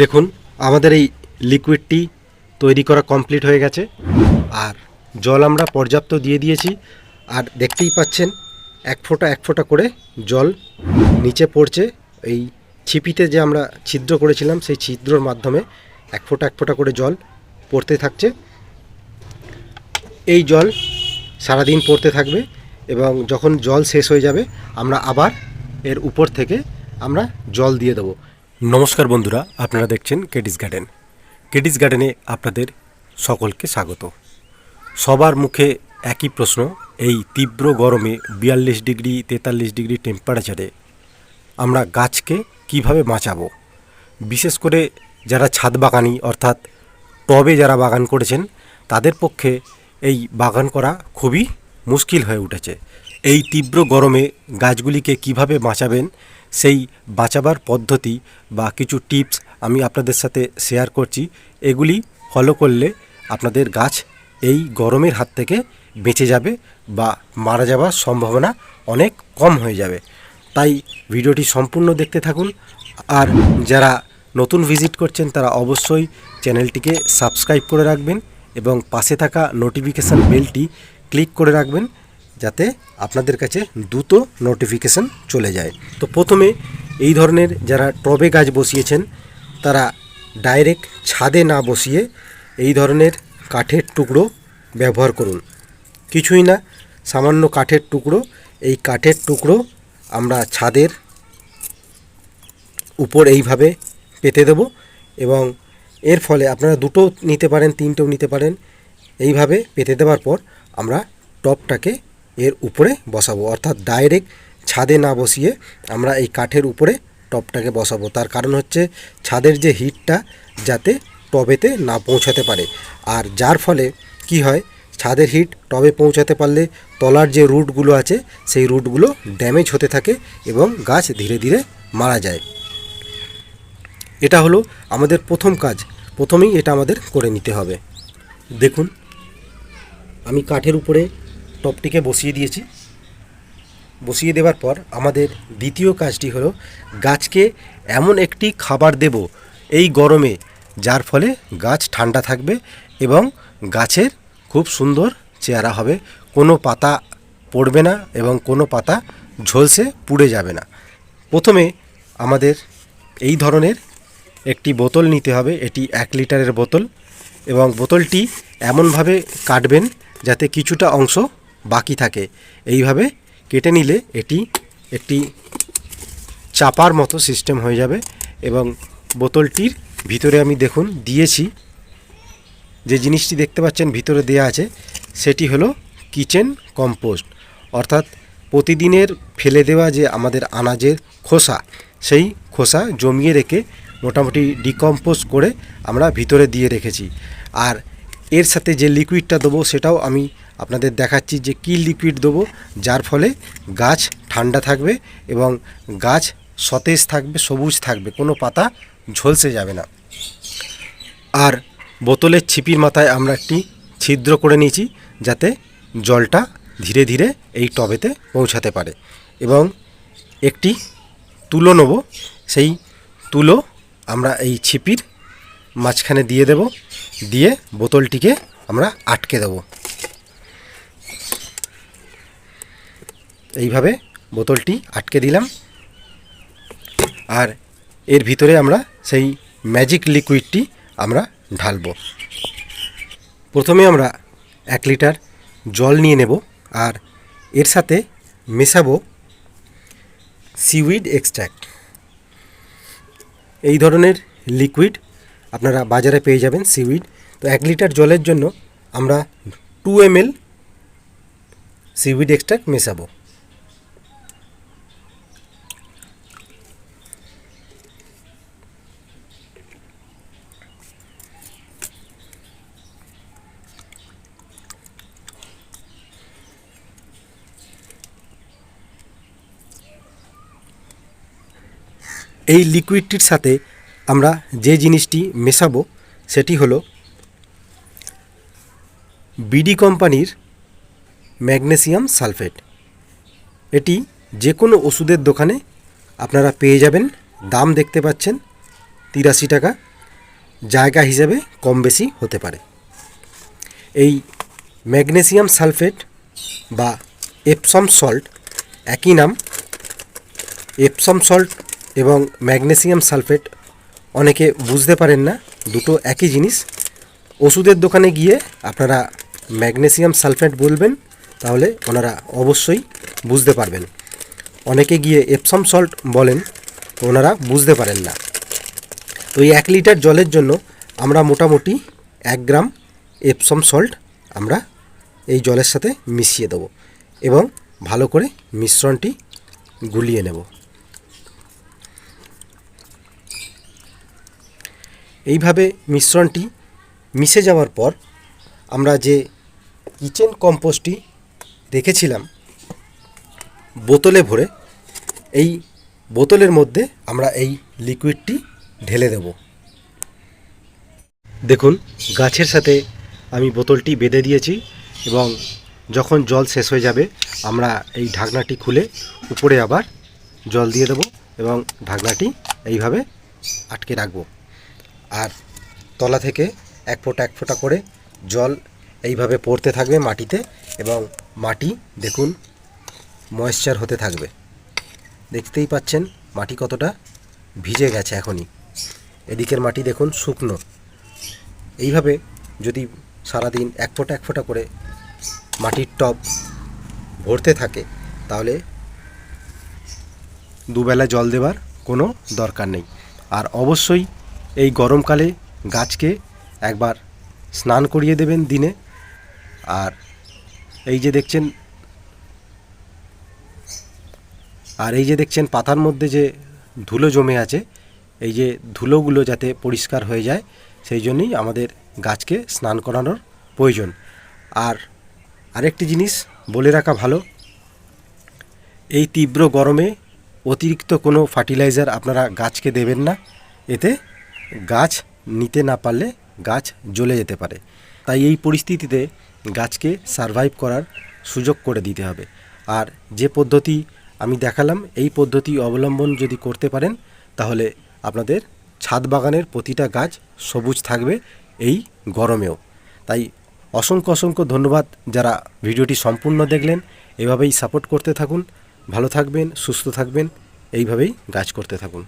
দেখুন, আমাদের এই লিকুইডটি তৈরি করা কমপ্লিট হয়ে গেছে। আর জল আমরা পর্যাপ্ত দিয়ে দিয়েছি। আর দেখতেই পাচ্ছেন, এক ফোঁটা এক ফোঁটা করে জল নিচে পড়ছে। এই ছিপিতে যে আমরা ছিদ্র করেছিলাম, সেই ছিদ্রর মাধ্যমে এক ফোঁটা এক ফোঁটা করে জল পড়তে থাকছে। এই জল সারাদিন পড়তে থাকবে এবং যখন জল শেষ হয়ে যাবে, আমরা আবার এর উপর থেকে আমরা জল দিয়ে দেবো। নমস্কার বন্ধুরা, আপনারা দেখছেন কেডিস গার্ডেন কেডিস গার্ডেনে আপনাদের সকলকে স্বাগত। সবার মুখে একই প্রশ্ন, এই তীব্র গরমে বিয়াল্লিশ ডিগ্রি, তেতাল্লিশ ডিগ্রি টেম্পারেচারে আমরা গাছকে কীভাবে বাঁচাবো? বিশেষ করে যারা ছাদ বাগানি, অর্থাৎ টবে যারা বাগান করেছেন, তাদের পক্ষে এই বাগান করা খুবই মুশকিল হয়ে উঠেছে। এই তীব্র গরমে গাছগুলিকে কীভাবে বাঁচাবেন সেই বাঁচাবার পদ্ধতি বা কিছু টিপস আমি আপনাদের সাথে শেয়ার করছি। এগুলি ফলো করলে আপনাদের গাছ এই গরমের হাত থেকে বেঁচে যাবে বা মারা যাওয়ার সম্ভাবনা অনেক কম হয়ে যাবে। তাই ভিডিওটি সম্পূর্ণ দেখতে থাকুন। আর যারা নতুন ভিজিট করছেন, তারা অবশ্যই চ্যানেলটিকে সাবস্ক্রাইব করে রাখবেন এবং পাশে থাকা নোটিফিকেশান বেলটি ক্লিক করে রাখবেন। যাতে আপনাদের কাছে দ্রুত নোটিফিকেশান চলে যায়। তো প্রথমে এই ধরনের যারা টবে গাছ বসিয়েছেন, তারা ডাইরেক্ট ছাদে না বসিয়ে এই ধরনের কাঠের টুকরো ব্যবহার করুন। কিছুই না, সামান্য কাঠের টুকরো, এই কাঠের টুকরো আমরা ছাদের উপর এইভাবে পেতে দেব এবং এর ফলে আপনারা দুটো নিতে পারেন, তিনটেও নিতে পারেন। এইভাবে পেতে দেওয়ার পর আমরা টপটাকে এর উপরে বসাবো। অর্থাৎ ডাইরেক্ট ছাদে না বসিয়ে আমরা এই কাঠের উপরে টপটাকে বসাবো। তার কারণ হচ্ছে ছাদের যে হিটটা যাতে টবেতে না পৌঁছাতে পারে। আর যার ফলে কি হয়, ছাদের হিট টবে পৌঁছাতে পারলে তলার যে রুটগুলো আছে, সেই রুটগুলো ড্যামেজ হতে থাকে এবং গাছ ধীরে ধীরে মারা যায়। এটা হলো আমাদের প্রথম কাজ। প্রথমেই এটা আমাদের করে নিতে হবে। দেখুন, আমি কাঠের উপরে টপটিকে বসিয়ে দিয়েছি। বসিয়ে দেওয়ার পর আমাদের দ্বিতীয় কাজটি হলো গাছকে এমন একটি খাবার দেব এই গরমে, যার ফলে গাছ ঠান্ডা থাকবে এবং গাছের খুব সুন্দর চেহারা হবে। কোনো পাতা পড়বে না এবং কোনো পাতা ঝলসে পুড়ে যাবে না। প্রথমে আমাদের এই ধরনের একটি বোতল নিতে হবে, এটি এক লিটারের বোতল এবং বোতলটি এমনভাবে কাটবেন যাতে কিছুটা অংশ বাকি থাকে। এইভাবে কেটে নিলে এটি একটি চাপার মতো সিস্টেম হয়ে যাবে এবং বোতলটির ভিতরে আমি দেখুন দিয়েছি। যে জিনিসটি দেখতে পাচ্ছেন ভিতরে দেয়া আছে, সেটি হলো কিচেন কম্পোস্ট। অর্থাৎ প্রতিদিনের ফেলে দেওয়া যে আমাদের আনাজের খোসা, সেই খোসা জমিয়ে রেখে মোটামুটি ডিকম্পোজ করে আমরা ভিতরে দিয়ে রেখেছি। আর এর সাথে যে লিকুইডটা দেবো, সেটাও আমি আপনাদের দেখাচ্ছি যে কী লিকুইড দেবো, যার ফলে গাছ ঠান্ডা থাকবে এবং গাছ সতেজ থাকবে, সবুজ থাকবে, কোনো পাতা ঝলসে যাবে না। আর বোতলের ছিপির মাথায় আমরা একটি ছিদ্র করে নিয়েছি, যাতে জলটা ধীরে ধীরে এই টবেতে পৌঁছাতে পারে। এবং একটি তুলো নেব, সেই তুলো আমরা এই ছিপির মাঝখানে দিয়ে দেব, দিয়ে বোতলটিকে আমরা আটকে দেব। এইভাবে বোতলটি আটকে দিলাম। আর এর ভিতরে আমরা সেই ম্যাজিক লিকুইডটি আমরা ঢালব। প্রথমে আমরা এক লিটার জল নিয়ে নেব আর এর সাথে মেশাবো সিউইড এক্সট্র্যাক্ট এই ধরনের লিকুইড আপনারা বাজারে পেয়ে যাবেন সিউইড তো এক লিটার জলের জন্য আমরা two M L seaweed extract মেশাবো। এই লিকুইডটির সাথে আমরা যে জিনিসটি মেশাবো, সেটি হলো বিডি কোম্পানির ম্যাগনেসিয়াম সালফেট। এটি যে কোনো ওষুধের দোকানে আপনারা পেয়ে যাবেন। দাম দেখতে পাচ্ছেন তিরাশি টাকা। জায়গা হিসেবে কম বেশি হতে পারে। এই ম্যাগনেসিয়াম সালফেট বা এপসম সল্ট, একই নাম। এপসম সল্ট এবং ম্যাগনেসিয়াম সালফেট অনেকে বুঝতে পারেন না, দুটো একই জিনিস। ওষুধের দোকানে গিয়ে আপনারা ম্যাগনেসিয়াম সালফেট বলবেন, তাহলে ওনারা অবশ্যই বুঝতে পারবেন। অনেকে গিয়ে এপসম সল্ট বলেন ওনারা বুঝতে পারেন না। তো এই এক লিটার জলের জন্য আমরা মোটামুটি এক গ্রাম এপসম সল্ট আমরা এই জলের সাথে মিশিয়ে দেবো এবং ভালো করে মিশ্রণটি গুলিয়ে নেব। এইভাবে মিশ্রণটি মিশে যাওয়ার পর আমরা যে কিচেন কম্পোস্টটি রেখেছিলাম বোতলে ভরে, এই বোতলের মধ্যে আমরা এই লিকুইডটি ঢেলে দেব। দেখুন, গাছের সাথে আমি বোতলটি বেঁধে দিয়েছি এবং যখন জল শেষ হয়ে যাবে, আমরা এই ঢাকনাটি খুলে উপরে আবার জল দিয়ে দেবো এবং ঢাকনাটি এইভাবে আটকে রাখব। আর তলা থেকে এক ফোঁটা এক ফোঁটা করে জল এইভাবে পড়তে থাকবে মাটিতে এবং মাটি, দেখুন ময়েশ্চার হতে থাকবে। দেখতেই পাচ্ছেন মাটি কতটা ভিজে গেছে এখনই। এদিকের মাটি দেখুন শুকনো। এইভাবে যদি সারাদিন এক ফোঁটা এক ফোঁটা করে মাটির টব ভরতে থাকে, তাহলে দুবেলা জল দেবার কোনো দরকার নেই। আর অবশ্যই এই গরমকালে গাছকে একবার স্নান করিয়ে দেবেন দিনে। আর এই যে দেখছেন, আর এই যে দেখছেন পাতার মধ্যে যে ধুলো জমে আছে, এই যে ধুলোগুলো যাতে পরিষ্কার হয়ে যায়, সেই জন্যই আমাদের গাছকে স্নান করানোর প্রয়োজন। আর আরেকটি জিনিস বলে রাখা ভালো, এই তীব্র গরমে অতিরিক্ত কোনো ফার্টিলাইজার আপনারা গাছকে দেবেন না। এতে গাছ নিতে না পারলে গাছ জ্বলে যেতে পারে। তাই এই পরিস্থিতিতে গাছকে সারভাইভ করার সুযোগ করে দিতে হবে। আর যে পদ্ধতি আমি দেখালাম, এই পদ্ধতি অবলম্বন যদি করতে পারেন, তাহলে আপনাদের ছাদ বাগানের প্রতিটা গাছ সবুজ থাকবে এই গরমেও। তাই অসংখ্য অসংখ্য ধন্যবাদ যারা ভিডিওটি সম্পূর্ণ দেখলেন। এভাবেই সাপোর্ট করতে থাকুন। ভালো থাকবেন, সুস্থ থাকবেন। এইভাবেই গাছ করতে থাকুন।